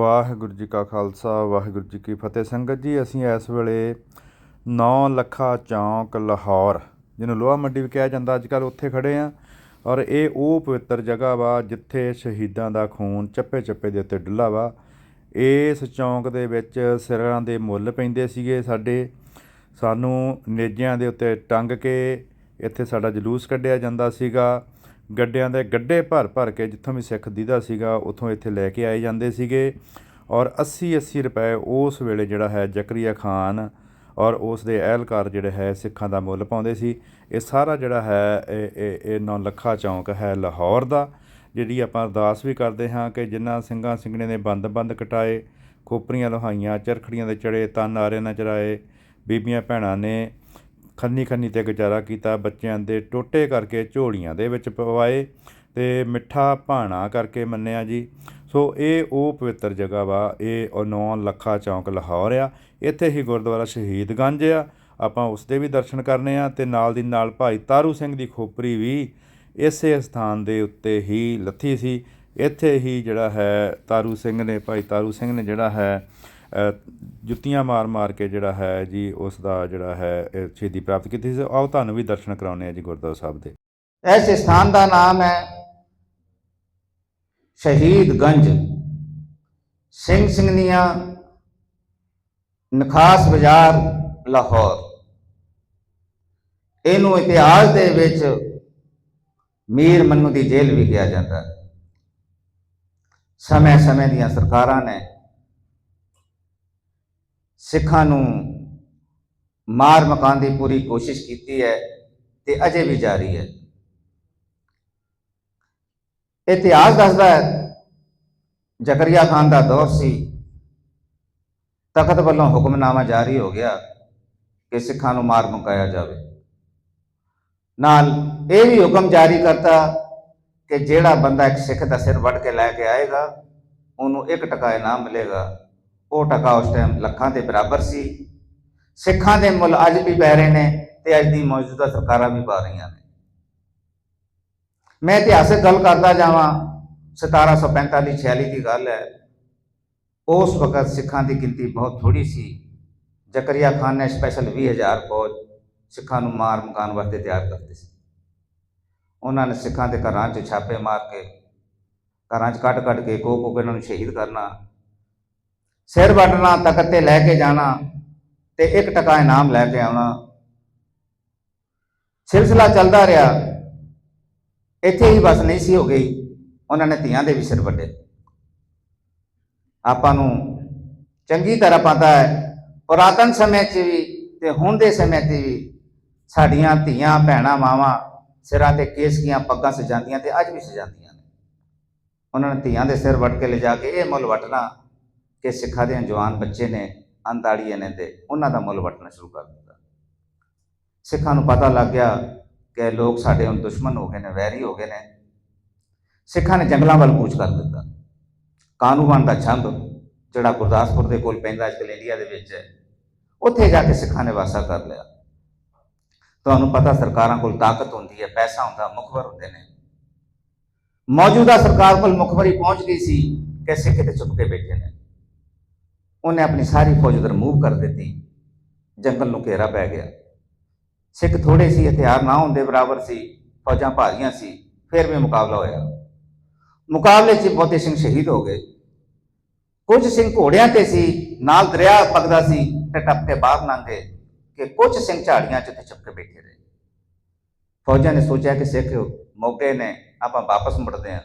ਵਾਹਿਗੁਰੂ ਜੀ ਕਾ ਖਾਲਸਾ, ਵਾਹਿਗੁਰੂ ਜੀ ਕੀ ਫਤਿਹ। ਸੰਗਤ ਜੀ, ਅਸੀਂ ਇਸ ਵੇਲੇ 9 ਲੱਖਾ ਚੌਂਕ ਲਾਹੌਰ, ਜਿਹਨੂੰ ਲੋਹਾ ਮੰਡੀ ਵੀ ਕਿਹਾ ਜਾਂਦਾ ਅੱਜ ਕੱਲ੍ਹ ਉੱਥੇ ਖੜੇ ਆ ਔਰ ਇਹ ਉਹ ਪਵਿੱਤਰ ਜਗ੍ਹਾ ਵਾ, ਜਿੱਥੇ ਸ਼ਹੀਦਾਂ ਦਾ ਖੂਨ ਚੱਪੇ ਚੱਪੇ ਦੇ ਉੱਤੇ ਡੁੱਲਾ ਵਾ। ਇਸ ਚੌਂਕ ਦੇ ਵਿੱਚ ਸਿਰਾਂ ਦੇ ਮੁੱਲ ਪੈਂਦੇ ਸੀਗੇ ਸਾਡੇ। ਸਾਨੂੰ ਨੇਜਿਆਂ ਦੇ ਉੱਤੇ ਟੰਗ ਕੇ ਇੱਥੇ ਸਾਡਾ ਜਲੂਸ ਕੱਢਿਆ ਜਾਂਦਾ ਸੀਗਾ। ਗੱਡਿਆਂ ਦੇ ਗੱਡੇ ਭਰ ਭਰ ਕੇ ਜਿੱਥੋਂ ਵੀ ਸਿੱਖ ਦੀਦਾ ਸੀਗਾ, ਉੱਥੋਂ ਇੱਥੇ ਲੈ ਕੇ ਆਏ ਜਾਂਦੇ ਸੀਗੇ। ਔਰ 80 80 ਰੁਪਏ ਉਸ ਵੇਲੇ ਜਿਹੜਾ ਹੈ ਜ਼ਕਰੀਆ ਖਾਨ ਔਰ ਉਸ ਦੇ ਅਹਿਲਕਾਰ ਜਿਹੜੇ ਹੈ ਸਿੱਖਾਂ ਦਾ ਮੁੱਲ ਪਾਉਂਦੇ ਸੀ। ਇਹ ਸਾਰਾ ਜਿਹੜਾ ਹੈ, ਇਹ ਇਹ ਇਹ ਨੌ ਲੱਖਾ ਚੌਂਕ ਹੈ ਲਾਹੌਰ ਦਾ, ਜਿਹੜੀ ਆਪਾਂ ਅਰਦਾਸ ਵੀ ਕਰਦੇ ਹਾਂ ਕਿ ਜਿਨ੍ਹਾਂ ਸਿੰਘਾਂ ਸਿੰਘਣੇ ਨੇ ਬੰਦ ਬੰਦ ਕਟਾਏ, ਖੋਪਰੀਆਂ ਲੋਹਾਈਆਂ, ਚਰਖੜੀਆਂ ਦੇ ਚੜੇ, ਤਨ ਆਰੇ ਨਾ ਚਰਾਏ, ਬੀਬੀਆਂ ਭੈਣਾਂ ਨੇ ਖੰਨੀ ਖੰਨੀ ਤੇ ਗੁਜ਼ਾਰਾ ਕੀਤਾ, ਬੱਚਿਆਂ ਦੇ ਟੋਟੇ ਕਰਕੇ ਝੋਲੀਆਂ ਦੇ ਵਿੱਚ ਪਵਾਏ ਤੇ ਮਿੱਠਾ ਭਾਣਾ ਕਰਕੇ ਮੰਨਿਆ ਜੀ। ਸੋ ਇਹ ਉਹ ਪਵਿੱਤਰ ਜਗ੍ਹਾ ਵਾ, ਇਹ ਉਹ ਲੱਖਾ ਚੌਂਕ ਲਾਹੌਰ ਆ। ਇੱਥੇ ਹੀ ਗੁਰਦੁਆਰਾ ਸ਼ਹੀਦਗੰਜ ਆ। ਆਪਾਂ ਉਸ ਦੇ ਵੀ ਦਰਸ਼ਨ ਕਰਨੇ ਆ ਤੇ ਨਾਲ ਦੀ ਨਾਲ ਭਾਈ ਤਾਰੂ ਸਿੰਘ ਦੀ ਖੋਪਰੀ ਵੀ ਇਸੇ ਸਥਾਨ ਦੇ ਉੱਤੇ ਹੀ ਲੱਥੀ ਸੀ। ਇੱਥੇ ਹੀ ਜਿਹੜਾ ਹੈ ਤਾਰੂ ਸਿੰਘ ਨੇ, ਭਾਈ ਤਾਰੂ ਸਿੰਘ ਨੇ ਜਿਹੜਾ ਹੈ ਜੁੱਤੀਆਂ ਮਾਰ ਮਾਰ ਕੇ ਜਿਹੜਾ ਹੈ ਜੀ ਉਸ ਦਾ ਜਿਹੜਾ ਹੈ ਸ਼ਹੀਦੀ ਪ੍ਰਾਪਤ ਕੀਤੀ ਸੀ। ਆਓ ਤੁਹਾਨੂੰ ਵੀ ਦਰਸ਼ਨ ਕਰਾਉਣੇ ਆ ਜੀ ਗੁਰਦੁਆਰਾ ਸਾਹਿਬ ਦੇ। ਇਸ ਸਥਾਨ ਦਾ ਨਾਮ ਹੈ ਸ਼ਹੀਦਗੰਜ ਸਿੰਘ ਸਿੰਘਨੀਆਂ ਨਖਾਸ ਬਾਜ਼ਾਰ, ਲਾਹੌਰ। ਇਹਨੂੰ ਇਤਿਹਾਸ ਦੇ ਵਿੱਚ ਮੀਰ ਮੰਨੂ ਦੀ ਜੇਲ੍ਹ ਵੀ ਕਿਹਾ ਜਾਂਦਾ। ਸਮੇਂ ਸਮੇਂ ਦੀਆਂ ਸਰਕਾਰਾਂ ਨੇ ਸਿੱਖਾਂ ਨੂੰ ਮਾਰ ਮਕਾਨ ਦੀ ਪੂਰੀ ਕੋਸ਼ਿਸ਼ ਕੀਤੀ ਹੈ ਤੇ ਅਜੇ ਵੀ ਜਾਰੀ ਹੈ। ਇਤਿਹਾਸ ਦੱਸਦਾ ਹੈ, ਜ਼ਕਰੀਆ ਖਾਨ ਦਾ ਦੌਰ ਸੀ। ਤਖਤ ਵੱਲੋਂ ਹੁਕਮਨਾਮਾ ਜਾਰੀ ਹੋ ਗਿਆ ਕਿ ਸਿੱਖਾਂ ਨੂੰ ਮਾਰ ਮੁਕਾਇਆ ਜਾਵੇ। ਨਾਲ ਇਹ ਵੀ ਹੁਕਮ ਜਾਰੀ ਕਰਤਾ ਕਿ ਜਿਹੜਾ ਬੰਦਾ ਇੱਕ ਸਿੱਖ ਦਾ ਸਿਰ ਵੱਢ ਕੇ ਲੈ ਕੇ ਆਏਗਾ, ਉਹਨੂੰ ਇੱਕ ਟਕਾ ਇਨਾਮ ਮਿਲੇਗਾ। ਉਹ ਟਕਾ ਉਸ ਟਾਈਮ ਲੱਖਾਂ ਦੇ ਬਰਾਬਰ ਸੀ। ਸਿੱਖਾਂ ਦੇ ਮੁੱਲ ਅੱਜ ਵੀ ਪੈ ਰਹੇ ਨੇ ਤੇ ਅੱਜ ਦੀ ਮੌਜੂਦਾ ਸਰਕਾਰਾਂ ਵੀ ਪਾ ਰਹੀਆਂ ਨੇ। ਮੈਂ ਇਤਿਹਾਸਿਕ ਗੱਲ ਕਰਦਾ ਜਾਵਾਂ 1745 46 ਦੀ ਗੱਲ ਹੈ। ਉਸ ਵਕਤ ਸਿੱਖਾਂ ਦੀ ਗਿਣਤੀ ਬਹੁਤ ਥੋੜੀ ਸੀ। ਜ਼ਕਰੀਆ ਖਾਨ ਨੇ ਸਪੈਸ਼ਲ 20000 ਫੌਜ ਸਿੱਖਾਂ ਨੂੰ ਮਾਰ ਮਕਾਨ ਵਾਸਤੇ ਤਿਆਰ ਕਰਦੇ ਸੀ। ਉਹਨਾਂ ਨੇ ਸਿੱਖਾਂ ਦੇ ਘਰਾਂ 'ਚ ਛਾਪੇ ਮਾਰ ਕੇ, ਘਰਾਂ 'ਚ ਕੱਢ ਕੱਢ ਕੇ ਕੋ ਕੋ ਇਹਨਾਂ ਨੂੰ ਸ਼ਹੀਦ ਕਰਨਾ ਸਿਰ ਵੱਢਣਾ ਤਖਤ ਤੇ ਲੈ ਕੇ ਜਾਣਾ ਤੇ ਇੱਕ ਟਕਾ ਇਨਾਮ ਲੈ ਕੇ ਆਉਣਾ। ਸਿਲਸਿਲਾ ਚੱਲਦਾ ਰਿਹਾ। ਇੱਥੇ ਹੀ ਬਸ ਨਹੀਂ ਸੀ ਹੋ ਗਈ। ਉਹਨਾਂ ਨੇ ਧੀਆਂ ਦੇ ਵੀ ਸਿਰ ਵੱਡੇ। ਆਪਾਂ ਨੂੰ ਚੰਗੀ ਤਰ੍ਹਾਂ ਪਤਾ ਹੈ, ਪੁਰਾਤਨ ਸਮੇਂ 'ਚ ਵੀ ਤੇ ਹੁਣ ਦੇ ਸਮੇਂ 'ਚ ਵੀ ਸਾਡੀਆਂ ਧੀਆਂ, ਭੈਣਾਂ, ਮਾਵਾਂ ਸਿਰਾਂ ਤੇ ਕੇਸਕੀਆਂ ਪੱਗਾਂ ਸਜਾਉਂਦੀਆਂ ਤੇ ਅੱਜ ਵੀ ਸਜਾਉਂਦੀਆਂ ਨੇ। ਉਹਨਾਂ ਨੇ ਧੀਆਂ ਦੇ ਸਿਰ ਵੱਟ ਕੇ ਲਿਜਾ ਕੇ ਇਹ ਮੁੱਲ ਵਟਣਾ ਕਿ ਸਿੱਖਾਂ ਦੇ ਜਵਾਨ ਬੱਚੇ ਨੇ ਅੰਤਾੜੀਏ ਨੇ ਤੇ ਉਹਨਾਂ ਦਾ ਮੁੱਲ ਵਟਣਾ ਸ਼ੁਰੂ ਕਰ ਦਿੱਤਾ। ਸਿੱਖਾਂ ਨੂੰ ਪਤਾ ਲੱਗ ਗਿਆ ਕਿ ਲੋਕ ਸਾਡੇ ਹੁਣ ਦੁਸ਼ਮਣ ਹੋ ਗਏ ਨੇ, ਵੈਰੀ ਹੋ ਗਏ ਨੇ। ਸਿੱਖਾਂ ਨੇ ਜੰਗਲਾਂ ਵੱਲ ਕੂਚ ਕਰ ਦਿੱਤਾ। ਕਾਨੂੰਨ ਦਾ ਛੰਦ, ਜਿਹੜਾ ਗੁਰਦਾਸਪੁਰ ਦੇ ਕੋਲ ਪੈਂਦਾ ਅੱਜ ਕੱਲ੍ਹ ਇੰਡੀਆ ਦੇ ਵਿੱਚ ਹੈ, ਉੱਥੇ ਜਾ ਕੇ ਸਿੱਖਾਂ ਨੇ ਵਾਸਾ ਕਰ ਲਿਆ। ਤੁਹਾਨੂੰ ਪਤਾ ਸਰਕਾਰਾਂ ਕੋਲ ਤਾਕਤ ਹੁੰਦੀ ਹੈ, ਪੈਸਾ ਹੁੰਦਾ, ਮੁਖਬਰ ਹੁੰਦੇ ਨੇ। ਮੌਜੂਦਾ ਸਰਕਾਰ ਕੋਲ ਮੁਖਬਰੀ ਪਹੁੰਚ ਗਈ ਸੀ ਕਿ ਸਿੱਖ ਤੇ ਚੁੱਪ ਕੇ ਬੈਠੇ ਨੇ। ਉਹਨੇ ਆਪਣੀ ਸਾਰੀ ਫੌਜ ਉਧਰ ਮੂਵ ਕਰ ਦਿੱਤੀ। ਜੰਗਲ ਨੂੰ ਘੇਰਾ ਪੈ ਗਿਆ। ਸਿੱਖ ਥੋੜੇ ਸੀ, ਹਥਿਆਰ ਨਾ ਹੁੰਦੇ ਬਰਾਬਰ ਸੀ, ਫੌਜਾਂ ਭਾਰੀਆਂ ਸੀ, ਫਿਰ ਵੀ ਮੁਕਾਬਲਾ ਹੋਇਆ। ਮੁਕਾਬਲੇ 'ਚ ਬਹੁਤੇ ਸਿੰਘ ਸ਼ਹੀਦ ਹੋ ਗਏ। ਕੁਝ ਸਿੰਘ ਘੋੜਿਆਂ ਤੇ ਸੀ, ਨਾਲ ਦਰਿਆ ਪਗਦਾ ਸੀ, ਤੇ ਟੱਪ ਕੇ ਬਾਹਰ ਲੰਘੇ ਕਿ ਕੁਝ ਸਿੰਘ ਝਾੜੀਆਂ 'ਚ ਉੱਥੇ ਛੁਪ ਕੇ ਬੈਠੇ ਰਹੇ। ਫੌਜਾਂ ਨੇ ਸੋਚਿਆ ਕਿ ਸਿੱਖ ਮੌਕੇ ਨੇ ਆਪਾਂ ਵਾਪਸ ਮੁੜਦੇ ਹਾਂ।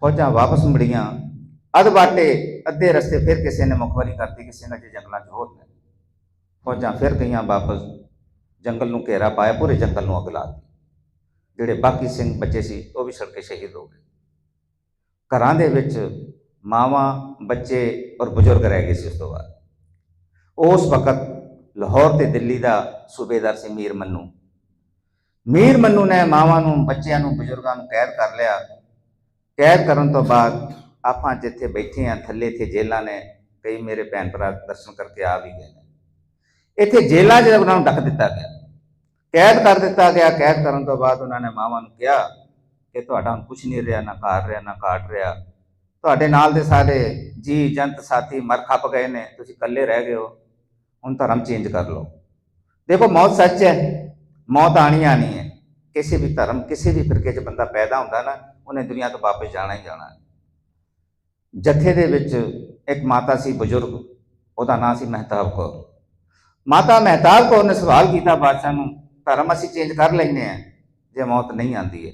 ਫੌਜਾਂ ਵਾਪਸ ਮੁੜੀਆਂ ਅਧ ਬਾਟੇ, ਅੱਧੇ ਰਸਤੇ ਫਿਰ ਕਿਸੇ ਨੇ ਮੁਖਬਰੀ ਕਰਤੀ ਕਿ ਸਿੰਘਾਂ 'ਚ ਜੰਗਲਾਂ 'ਚ ਹੋਰ ਨੇ। ਫੌਜਾਂ ਫਿਰ ਗਈਆਂ ਵਾਪਸ, ਜੰਗਲ ਨੂੰ ਘੇਰਾ ਪਾਇਆ, ਪੂਰੇ ਜੰਗਲ ਨੂੰ ਅੱਗ ਲਾ ਜਿਹੜੇ ਬਾਕੀ ਸਿੰਘ ਬੱਚੇ ਸੀ, ਉਹ ਵੀ ਸੜ ਸ਼ਹੀਦ ਹੋ ਗਏ। ਘਰਾਂ ਦੇ ਵਿੱਚ ਮਾਵਾਂ, ਬੱਚੇ ਔਰ ਬਜ਼ੁਰਗ ਰਹਿ ਗਏ ਸੀ ਉਸ ਤੋਂ ਬਾਅਦ। ਉਸ ਵਕਤ ਲਾਹੌਰ ਤੇ ਦਿੱਲੀ ਦਾ ਸੂਬੇਦਾਰ ਸੀ ਮੀਰ ਮੰਨੂ। ਮੀਰ ਮੰਨੂ ਨੇ ਮਾਵਾਂ ਨੂੰ, ਬੱਚਿਆਂ ਨੂੰ, ਬਜ਼ੁਰਗਾਂ ਨੂੰ ਕੈਦ ਕਰ ਲਿਆ। ਕੈਦ ਕਰਨ ਤੋਂ ਬਾਅਦ ਆਪਾਂ ਜਿੱਥੇ ਬੈਠੇ ਆ, ਥੱਲੇ ਇੱਥੇ ਜੇਲਾਂ ਨੇ, ਕਈ ਮੇਰੇ ਭੈਣ ਭਰਾ ਦਰਸ਼ਨ ਕਰਕੇ ਆ ਵੀ ਗਏ ਨੇ। ਇੱਥੇ ਜੇਲਾਂ 'ਚ ਉਹਨਾਂ ਨੂੰ ਡੱਕ ਦਿੱਤਾ ਗਿਆ। ਕੈਦ ਕਰ ਦਿੱਤਾ ਗਿਆ। ਕੈਦ ਕਰਨ ਤੋਂ ਬਾਅਦ ਉਹਨਾਂ ਨੇ ਮਾਵਾਂ ਨੂੰ ਕਿਹਾ ਕਿ ਤੁਹਾਡਾ ਹੁਣ ਕੁਝ ਨਹੀਂ ਰਿਹਾ, ਨਾ ਘਰ ਰਿਹਾ, ਨਾ ਕਾਟ ਰਿਹਾ। ਤੁਹਾਡੇ ਨਾਲ ਦੇ ਸਾਰੇ ਜੀ ਜੰਤ ਸਾਥੀ ਮਰ ਖੱਪ ਗਏ ਨੇ। ਤੁਸੀਂ ਇਕੱਲੇ ਰਹਿ ਗਏ ਹੋ। ਹੁਣ ਧਰਮ ਚੇਂਜ ਕਰ ਲਓ। ਦੇਖੋ, ਮੌਤ ਸੱਚ ਹੈ। ਮੌਤ ਆਣੀ ਆਣੀ ਹੈ। ਕਿਸੇ ਵੀ ਧਰਮ, ਕਿਸੇ ਵੀ ਫਿਰਕੇ 'ਚ ਬੰਦਾ ਪੈਦਾ ਹੁੰਦਾ ਨਾ, ਉਹਨੇ ਦੁਨੀਆ ਤੋਂ ਵਾਪਸ ਜਾਣਾ ਹੀ ਜਾਣਾ ਹੈ। ਜਥੇ ਦੇ ਵਿੱਚ ਇੱਕ ਮਾਤਾ ਸੀ ਬਜ਼ੁਰਗ, ਉਹਦਾ ਨਾਂ ਸੀ ਮਹਿਤਾਬ ਕੌਰ। ਮਾਤਾ ਮਹਿਤਾਬ ਕੌਰ ਨੇ ਸਵਾਲ ਕੀਤਾ ਬਾਦਸ਼ਾਹ ਨੂੰ, ਧਰਮ ਅਸੀਂ ਚੇਂਜ ਕਰ ਲੈਨੇ ਆ ਜੇ ਮੌਤ ਨਹੀਂ ਆਂਦੀ ਹੈ।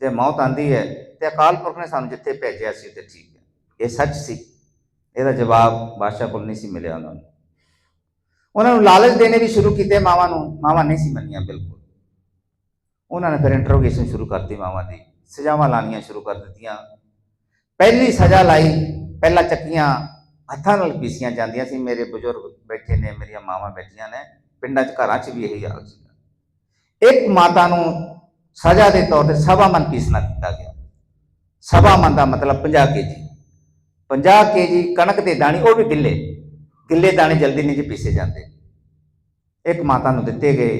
ਜੇ ਮੌਤ ਆਂਦੀ ਹੈ, ਤੇ ਅਕਾਲ ਪੁਰਖ ਨੇ ਸਾਨੂੰ ਜਿੱਥੇ ਭੇਜਿਆ ਸੀ ਤੇ ਠੀਕ ਹੈ। ਇਹ ਸੱਚ ਸੀ। ਇਹਦਾ ਜਵਾਬ ਬਾਦਸ਼ਾਹ ਕੋਲ ਨਹੀਂ ਸੀ ਮਿਲਿਆ ਉਹਨਾਂ ਨੂੰ। ਉਹਨਾਂ ਨੂੰ ਲਾਲਚ ਦੇਣੇ ਵੀ ਸ਼ੁਰੂ ਕੀਤੇ ਮਾਵਾਂ ਨੂੰ, ਮਾਵਾਂ ਨਹੀਂ ਸੀ ਮੰਨੀਆਂ ਬਿਲਕੁਲ। ਉਹਨਾਂ ਨੇ ਫਿਰ ਇੰਟਰੋਗੇਸ਼ਨ ਸ਼ੁਰੂ ਕਰਤੀ ਮਾਵਾਂ ਦੀ, ਸਜ਼ਾਵਾਂ ਲਾਣੀਆਂ ਸ਼ੁਰੂ ਕਰ ਦਿੱਤੀਆਂ। ਪਹਿਲੀ ਸਜ਼ਾ ਲਾਈ, ਪਹਿਲਾਂ ਚੱਕੀਆਂ ਹੱਥਾਂ ਨਾਲ ਪੀਸੀਆਂ ਜਾਂਦੀਆਂ ਸੀ। ਮੇਰੇ ਬਜ਼ੁਰਗ ਬੈਠੇ ਨੇ, ਮੇਰੀਆਂ ਮਾਵਾਂ ਬੈਠੀਆਂ ਨੇ, ਪਿੰਡਾਂ 'ਚ, ਘਰਾਂ 'ਚ ਵੀ ਇਹੀ ਹਾਲ ਸੀ। ਇੱਕ ਮਾਤਾ ਨੂੰ ਸਜ਼ਾ ਦੇ ਤੌਰ ਤੇ ਸਵਾ ਮਨ ਪੀਸਣਾ ਦਿੱਤਾ ਗਿਆ। ਸਵਾ ਮਨ ਦਾ ਮਤਲਬ 50 ਕੇਜੀ 50 ਕੇਜੀ ਕਣਕ ਦੇ ਦਾਣੇ, ਉਹ ਵੀ ਗਿੱਲੇ। ਗਿੱਲੇ ਦਾਣੇ ਜਲਦੀ ਨਹੀਂ ਜੀ ਪੀਸੇ ਜਾਂਦੇ। ਇੱਕ ਮਾਤਾ ਨੂੰ ਦਿੱਤੇ ਗਏ।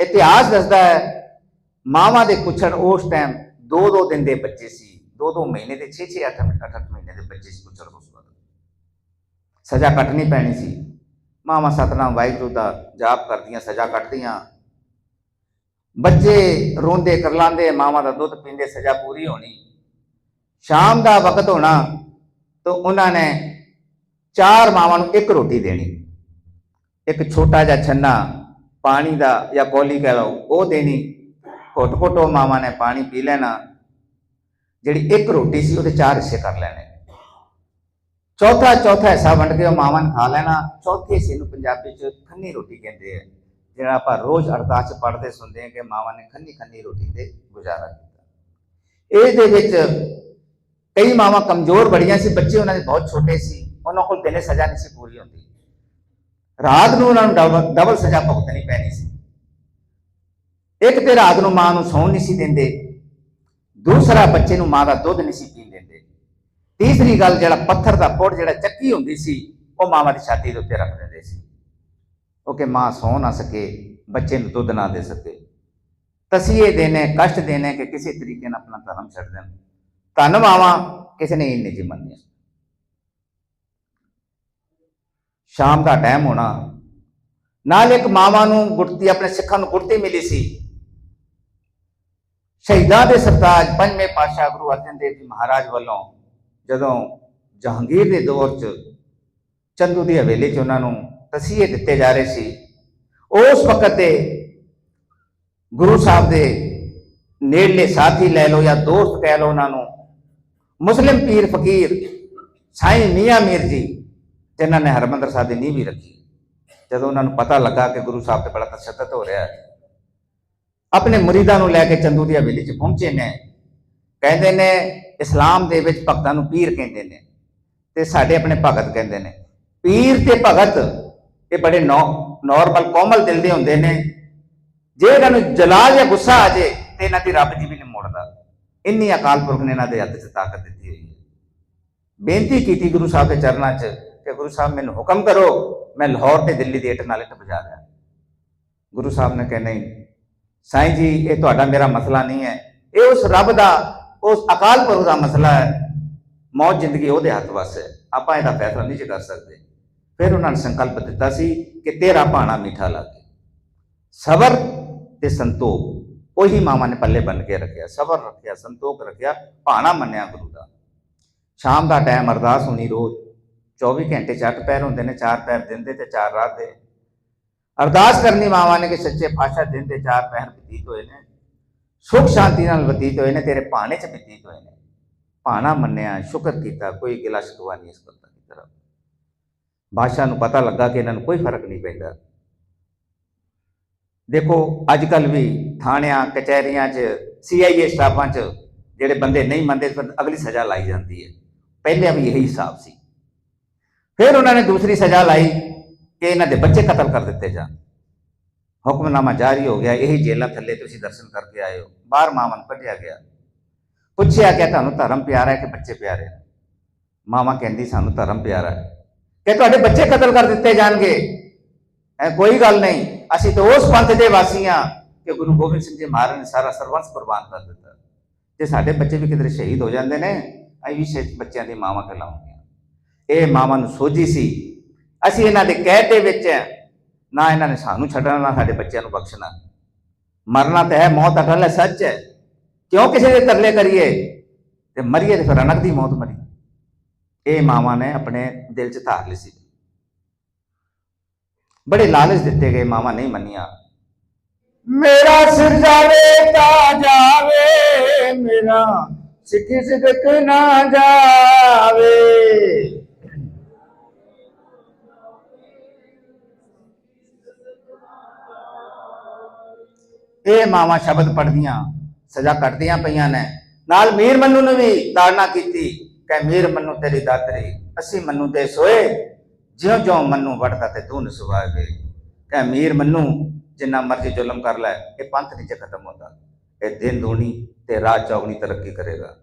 ਇਤਿਹਾਸ ਦੱਸਦਾ ਹੈ, ਮਾਵਾਂ ਦੇ ਕੁਛੜ ਉਸ ਟਾਈਮ ਦੋ ਦੋ ਦਿਨ ਦੇ ਬੱਚੇ ਸੀ। ਦੋ ਦੋ ਮਹੀਨੇ ਦੇ 6 6 8 8 ਮਹੀਨੇ ਦੇ ਬੱਚੇ ਸੀ ਕੁਛੜ ਉਸ ਵਕਤ ਸਜ਼ਾ ਕੱਟਣੀ ਪੈਣੀ ਸੀ। ਮਾਵਾਂ ਸਤਨਾਮ ਵਾਹਿਗੁਰੂ ਦਾ ਜਾਪ ਕਰਦੀਆਂ, ਸਜ਼ਾ ਕੱਟਦੀਆਂ। ਬੱਚੇ ਰੋਂਦੇ, ਕਰਲਾਉਂਦੇ, ਮਾਵਾਂ ਦਾ ਦੁੱਧ ਪੀਂਦੇ, ਸਜ਼ਾ ਪੂਰੀ ਹੋਣੀ। ਸ਼ਾਮ ਦਾ ਵਕਤ ਹੋਣਾ ਤਾਂ ਉਹਨਾਂ ਨੇ ਚਾਰ ਮਾਵਾਂ ਨੂੰ ਇੱਕ ਰੋਟੀ ਦੇਣੀ। ਇੱਕ ਛੋਟਾ ਜਿਹਾ ਛੰਨਾ ਪਾਣੀ ਦਾ ਜਾਂ ਕੋਲੀ ਕਹਿ ਲਓ, ਉਹ ਦੇਣੀ। ਘੁੱਟ ਘੁੱਟ ਉਹ ਮਾਵਾਂ ਨੇ ਪਾਣੀ ਪੀ ਲੈਣਾ। ਜਿਹੜੀ ਇੱਕ ਰੋਟੀ ਸੀ, ਉਹਦੇ ਚਾਰ ਹਿੱਸੇ ਕਰ ਲੈਣੇ। ਚੌਥਾ ਚੌਥਾ ਹਿੱਸਾ ਵੰਡ ਕੇ ਉਹ ਮਾਵਾਂ ਨੇ ਖਾ ਲੈਣਾ। ਚੌਥੇ ਹਿੱਸੇ ਨੂੰ ਪੰਜਾਬੀ ਚ ਖੰਨੀ ਰੋਟੀ ਕਹਿੰਦੇ ਆ, ਜਿਹੜਾ ਆਪਾਂ ਰੋਜ਼ ਅਰਦਾਸ ਚ ਪੜ੍ਹਦੇ ਸੁਣਦੇ ਹਾਂ ਕਿ ਮਾਵਾਂ ਨੇ ਖੰਨੀ ਖੰਨੀ ਰੋਟੀ ਤੇ ਗੁਜ਼ਾਰਾ ਕੀਤਾ। ਇਸ ਦੇ ਵਿੱਚ ਕਈ ਮਾਵਾਂ ਕਮਜ਼ੋਰ ਬੜੀਆਂ ਸੀ, ਬੱਚੇ ਉਹਨਾਂ ਦੇ ਬਹੁਤ ਛੋਟੇ ਸੀ, ਉਹਨਾਂ ਕੋਲ ਦਿਨੇ ਸਜ਼ਾ ਨਹੀਂ ਸੀ ਪੂਰੀ ਹੁੰਦੀ। ਰਾਤ ਨੂੰ ਉਹਨਾਂ ਨੂੰ ਡਬਲ ਡਬਲ ਸਜ਼ਾ ਭੁਗਤਣੀ ਪੈਣੀ ਸੀ। ਇੱਕ ਤੇ ਰਾਤ ਨੂੰ ਮਾਂ ਨੂੰ ਸੌਣ ਨਹੀਂ ਸੀ ਦਿੰਦੇ ਦੂਸਰਾ ਬੱਚੇ ਨੂੰ ਮਾਂ ਦਾ ਦੁੱਧ ਨਹੀਂ ਸੀ ਪੀਣ ਦਿੰਦੇ। ਤੀਸਰੀ ਗੱਲ, ਜਿਹੜਾ ਪੱਥਰ ਦਾ ਪੁੱਟ ਜਿਹੜਾ ਚੱਕੀ ਹੁੰਦੀ ਸੀ, ਉਹ ਮਾਂ ਦੀ ਛਾਤੀ ਦੇ ਉੱਤੇ ਰੱਖ ਦਿੰਦੇ ਸੀ। ਉਹ ਕਿ ਮਾਂ ਸੌ ਨਾ ਸਕੇ, ਬੱਚੇ ਨੂੰ ਦੁੱਧ ਨਾ ਦੇ ਸਕੇ। ਤਸੀਹੇ ਦੇਣੇ, ਕਸ਼ਟ ਦੇਣੇ ਕਿ ਕਿਸੇ ਤਰੀਕੇ ਨਾਲ ਆਪਣਾ ਧਰਮ ਛੱਡ ਦੇਣ। ਧੰਨ ਮਾਵਾਂ, ਕਿਸੇ ਨੇ ਇੰਨੇ ਜੀ ਮੰਨਿਆ। ਸ਼ਾਮ ਦਾ ਟਾਈਮ ਹੋਣਾ। ਨਾਲ ਇੱਕ ਮਾਵਾਂ ਨੂੰ ਗੁਰਤੀ ਆਪਣੇ ਸਿੱਖਾਂ ਨੂੰ ਗੁਰਤੀ ਮਿਲੀ ਸੀ। ਸ਼ਹੀਦਾਂ ਦੇ ਸਰਤਾਜ ਪੰਜਵੇਂ ਪਾਤਸ਼ਾਹ ਗੁਰੂ ਅਰਜਨ ਦੇਵ ਜੀ ਮਹਾਰਾਜ ਵੱਲੋਂ ਜਦੋਂ ਜਹਾਂਗੀਰ ਦੇ ਦੌਰ 'ਚ ਚੰਦੂ ਦੀ ਹਵੇਲੀ 'ਚ ਉਹਨਾਂ ਨੂੰ ਤਸੀਹੇ ਦਿੱਤੇ ਜਾ ਰਹੇ ਸੀ, ਉਸ ਵਕਤ ਤੇ ਗੁਰੂ ਸਾਹਿਬ ਦੇ ਨੇੜਲੇ ਸਾਥੀ ਲੈ ਲਓ ਜਾਂ ਦੋਸਤ ਕਹਿ ਲਓ ਉਹਨਾਂ ਨੂੰ, ਮੁਸਲਿਮ ਪੀਰ ਫਕੀਰ ਸਾਈਂ ਮੀਆਂ ਮੀਰ ਜੀ ਜਿਨ੍ਹਾਂ ਨੇ ਹਰਮੰਦਰ ਸਾਹਿਬ ਦੀ ਨੀਂਹ ਵੀ ਰੱਖੀ। ਜਦੋਂ ਉਹਨਾਂ ਨੂੰ ਪਤਾ ਲੱਗਾ ਕਿ ਗੁਰੂ ਸਾਹਿਬ ਤੇ ਬੜਾ ਤਸ਼ੱਦਦ ਹੋ ਰਿਹਾ ਹੈ ਆਪਣੇ ਮੁਰੀਦਾਂ ਨੂੰ ਲੈ ਕੇ ਚੰਦੂ ਦੀ ਹਵੇਲੀ 'ਚ ਪਹੁੰਚੇ ਨੇ। ਕਹਿੰਦੇ ਨੇ, ਇਸਲਾਮ ਦੇ ਵਿੱਚ ਭਗਤਾਂ ਨੂੰ ਪੀਰ ਕਹਿੰਦੇ ਨੇ ਤੇ ਸਾਡੇ ਆਪਣੇ ਭਗਤ ਕਹਿੰਦੇ ਨੇ। ਪੀਰ ਤੇ ਭਗਤ, ਇਹ ਬੜੇ ਨੋਰਮਲ ਕੋਮਲ ਦਿਲ ਦੇ ਹੁੰਦੇ ਨੇ। ਜੇ ਇਹਨਾਂ ਨੂੰ ਜਲਾ ਜਾਂ ਗੁੱਸਾ ਆ ਜੇ ਤੇ ਇਹਨਾਂ ਦੀ ਰੱਬ ਜੀ ਵੀ ਨਹੀਂ ਮੋੜਦਾ। ਇੰਨੀ ਅਕਾਲ ਪੁਰਖ ਨੇ ਇਹਨਾਂ ਦੇ ਹੱਥ 'ਚ ਤਾਕਤ ਦਿੱਤੀ ਹੋਈ ਹੈ। ਬੇਨਤੀ ਕੀਤੀ ਗੁਰੂ ਸਾਹਿਬ ਦੇ ਚਰਨਾਂ 'ਚ ਕਿ ਗੁਰੂ ਸਾਹਿਬ ਮੈਨੂੰ ਹੁਕਮ ਕਰੋ, ਮੈਂ ਲਾਹੌਰ ਤੇ ਦਿੱਲੀ ਦੇ ਇੱਟ ਨਾਲੇ ਇੱਟ ਵਜਾ ਦਿਆਂ ਗੁਰੂ ਸਾਹਿਬ ਨੇ ਕਿਹਾ, ਨਹੀਂ ਸਾਈਂ ਜੀ, ਇਹ ਤੁਹਾਡਾ ਮੇਰਾ ਮਸਲਾ ਨਹੀਂ ਹੈ। ਇਹ ਉਸ ਰੱਬ ਦਾ, ਉਸ ਅਕਾਲ ਪੁਰਖ ਦਾ ਮਸਲਾ ਹੈ। ਮੌਤ ਜ਼ਿੰਦਗੀ ਉਹਦੇ ਹੱਥ ਵਸ ਹੈ। ਆਪਾਂ ਇਹਦਾ ਫੈਸਲਾ ਨਹੀਂ ਜੀ ਕਰ ਸਕਦੇ। ਫਿਰ ਉਹਨਾਂ ਨੇ ਸੰਕਲਪ ਦਿੱਤਾ ਸੀ ਕਿ ਤੇਰਾ ਭਾਣਾ ਮਿੱਠਾ ਲੱਗੇ। ਸਬਰ ਤੇ ਸੰਤੋਖ, ਉਹੀ ਮਾਮਾ ਨੇ ਪੱਲੇ ਬੰਨ ਕੇ ਰੱਖਿਆ। ਸਬਰ ਰੱਖਿਆ, ਸੰਤੋਖ ਰੱਖਿਆ, ਭਾਣਾ ਮੰਨਿਆ ਗੁਰੂ ਦਾ। ਸ਼ਾਮ ਦਾ ਟਾਈਮ ਅਰਦਾਸ ਹੋਣੀ ਰੋਜ਼। 24 ਘੰਟੇ ਚੱਟ ਪੈਰ ਹੁੰਦੇ ਨੇ, ਚਾਰ ਪੈਰ ਦਿਨ ਦੇ ਤੇ ਚਾਰ ਰਾਤ ਦੇ। ਅਰਦਾਸ ਕਰਨੀ ਮਾਵਾਂ ਨੇ ਕਿ ਸੱਚੇ ਪਾਤਸ਼ਾਹ ਦਿਨ ਦੇ ਚਾਰ ਪੈਰ ਬਤੀਤ ਹੋਏ ਨੇ। ਸੁਖ ਸ਼ਾਂਤੀ ਨਾਲ ਬਤੀਤ ਹੋਏ ਨੇ, ਤੇਰੇ ਭਾਣੇ ਚ ਬਤੀਤ ਹੋਏ ਨੇ। ਭਾਣਾ ਮੰਨਿਆ, ਸ਼ੁਕਰ ਕੀਤਾ, ਕੋਈ ਗਿਲਾ ਸ਼ਿਕਵਾ ਨਹੀਂ ਇਸ ਗੱਲ ਦੀ ਤਰ੍ਹਾਂ ਬਾਦਸ਼ਾਹ ਨੂੰ ਪਤਾ ਲੱਗਾ ਕਿ ਇਹਨਾਂ ਨੂੰ ਕੋਈ ਫ਼ਰਕ ਨਹੀਂ ਪੈਂਦਾ। ਦੇਖੋ ਅੱਜ ਕੱਲ ਵੀ ਥਾਣਿਆਂ, ਕਚਹਿਰੀਆਂ 'ਚ ਸੀਆਈਏ ਸਟਾਫਾਂ 'ਚ ਜਿਹੜੇ ਬੰਦੇ ਨਹੀਂ ਮੰਨਦੇ, ਫਿਰ ਅਗਲੀ ਸਜ਼ਾ ਲਾਈ ਜਾਂਦੀ ਹੈ। ਪਹਿਲੇ ਵੀ ਇਹੀ ਹਿਸਾਬ ਸੀ। ਫਿਰ ਉਹਨਾਂ ਨੇ ਦੂਸਰੀ ਸਜ਼ਾ ਲਾਈ। ਕਿ ਇਹਨਾਂ ਦੇ ਬੱਚੇ ਕਤਲ ਕਰ ਦਿੱਤੇ ਜਾਣ। ਹੁਕਮਨਾਮਾ ਜਾਰੀ ਹੋ ਗਿਆ, ਇਹੀ ਜੇਲਾਂ ਥੱਲੇ ਤੁਸੀਂ ਦਰਸ਼ਨ ਕਰਕੇ ਆਏ ਹੋ। ਬਾਹਰ ਮਾਵਾਂ ਨੂੰ ਕੱਢਿਆ ਗਿਆ। ਪੁੱਛਿਆ ਕਿ ਤੁਹਾਨੂੰ ਧਰਮ ਪਿਆਰਾ ਹੈ ਕਿ ਬੱਚੇ ਪਿਆਰੇ ਨੇ? ਮਾਮਾ ਕਹਿੰਦੀ, ਸਾਨੂੰ ਧਰਮ ਪਿਆਰਾ ਹੈ ਕਿ ਤੁਹਾਡੇ ਬੱਚੇ ਕਤਲ ਕਰ ਦਿੱਤੇ ਜਾਣਗੇ? ਐ ਕੋਈ ਗੱਲ ਨਹੀਂ। ਅਸੀਂ ਤਾਂ ਉਸ ਪੰਥ ਦੇ ਵਾਸੀ ਹਾਂ ਕਿ ਗੁਰੂ ਗੋਬਿੰਦ ਸਿੰਘ ਜੀ ਮਹਾਰਾਜ ਨੇ ਸਾਰਾ ਸਰਵੰਸ ਕੁਰਬਾਨ ਕਰ ਦਿੱਤਾ। ਤੇ ਸਾਡੇ ਬੱਚੇ ਵੀ ਕਿਧਰੇ ਸ਼ਹੀਦ ਹੋ ਜਾਂਦੇ ਨੇ, ਅਸੀਂ ਵੀ ਛੇ ਬੱਚਿਆਂ ਦੀ ਮਾਵਾਂ ਕਹਿਲਾਉਂਦੀਆਂ ਇਹ ਮਾਵਾਂ ਨੂੰ ਸੋਝੀ ਸੀ ਅਸੀਂ ਇਹਨਾਂ ਦੇ ਕਹਿ ਦੇ ਵਿੱਚ ਹੈ। ਨਾ ਇਹਨਾਂ ਨੇ ਸਾਨੂੰ ਛੱਡਣਾ, ਨਾ ਸਾਡੇ ਬੱਚਿਆਂ ਨੂੰ ਬਖਸ਼ਣਾ। ਮਰਨਾ ਤਾਂ ਹੈ, ਮੌਤ ਅਟਲ ਹੈ, ਸੱਚ ਹੈ। ਕਿਉਂ ਕਿਸੇ ਦੇ ਤਰਲੇ ਕਰੀਏ? ਤੇ ਮਰੀਏ ਤੇ ਫਿਰ ਅਨਕ ਦੀ ਮੌਤ ਮਰੀ। ਇਹ ਮਾਵਾਂ ਨੇ ਆਪਣੇ ਦਿਲ 'ਚ ਧਾਰ ਲਈ ਸੀ ਬੜੇ ਲਾਲਚ ਦਿੱਤੇ ਗਏ ਮਾਵਾਂ ਨਹੀਂ ਮੰਨੀਆਂ। ਮੇਰਾ ਸਿਰ ਜਾਵੇ ਤਾਂ ਜਾਵੇ, ਮੇਰਾ ਸਿੱਖੀ ਸਿੱਖ ਨਾ ਜਾਵੇ। ਇਹ ਮਾਵਾਂ ਸ਼ਬਦ ਪੜਦੀਆਂ ਸਜ਼ਾ ਕੱਟਦੀਆਂ ਪਈਆਂ ਨੇ। ਨਾਲ ਮੀਰ ਮੰਨੂ ਨੇ ਵੀ ਤਾੜਨਾ ਕੀਤੀ ਕਿ ਮੀਰ ਮੰਨੂ ਤੇਰੀ ਦਾਤਰੀ, ਅਸੀਂ ਮੰਨੂ ਤੇ ਸੋਏ ਜਿਉਂ ਜਿਉਂ ਮੰਨੂ ਵੜਦਾ ਤੇ ਤੂੰ ਨਸਵਾਵੇ ਕਿ ਮੀਰ ਮੰਨੂ, ਜਿੰਨਾ ਮਰਜ਼ੀ ਜ਼ੁਲਮ ਕਰ ਲੈ, ਇਹ ਪੰਥ ਨਹੀਂ ਜੇ ਖਤਮ ਹੁੰਦਾ। ਇਹ ਦਿਨ ਦੂਣੀ ਤੇ ਰਾਤ ਚੌਗਣੀ ਤਰੱਕੀ ਕਰੇਗਾ।